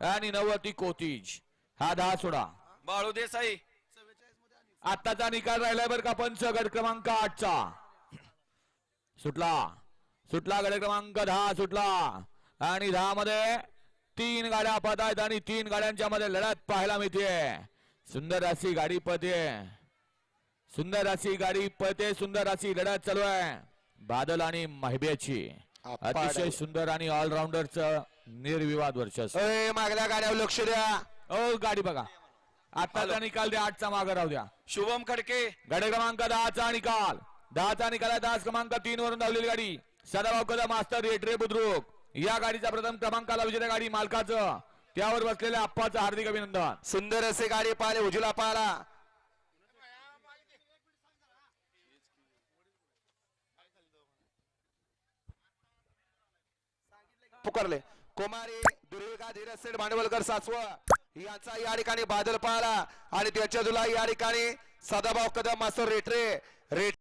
आणि नवती कोतीज. हा दहा सोडा. बाळू देसाई. आत्ताचा निकाल राहिलाय बरं का पंच गट क्रमांक आठचा. सुटला. सुटला गट क्रमांक दहा सुटला. आणि दहा मध्ये तीन गाड्या पद आहेत आणि तीन गाड्यांच्या मध्ये लढत पाहायला मिळते सुंदर अशी गाडी पळते सुंदर अशी गाडी पळते सुंदर अशी लढत चालू आहे. बादल आणि महिब्याची. अतिशय सुंदर आणि ऑलराऊंडरचं निर्विवाद वर्चस्व. अय मागल्या गाड्यावर लक्ष द्या. ओ गाडी बघा. आत्ताचा निकाल द्या आठचा मागे राहू द्या. शुभम खडके. गाडी क्रमांक दहाचा निकाल. दहाचा निकाल आहे दहा क्रमांक तीन वरून धावलेली गाडी. सदाभाऊ कदम मास्तर रेटरे बुद्रुक. या गाडीचा प्रथम क्रमांकाला विजेत्या गाडी मालकाचं. त्यावर बसलेल्या आप्पाचं हार्दिक अभिनंदन. सुंदर असे गाडी पाहिले उजूला पाहिला पुकारले. कुमारी दुर्गा धीरज सेठ भांडवलकर सासव यांचा या ठिकाणी बादल पाहला. आणि त्याच्या जुला या ठिकाणी सदाभाऊ कदम मास्तर रेटरे रेट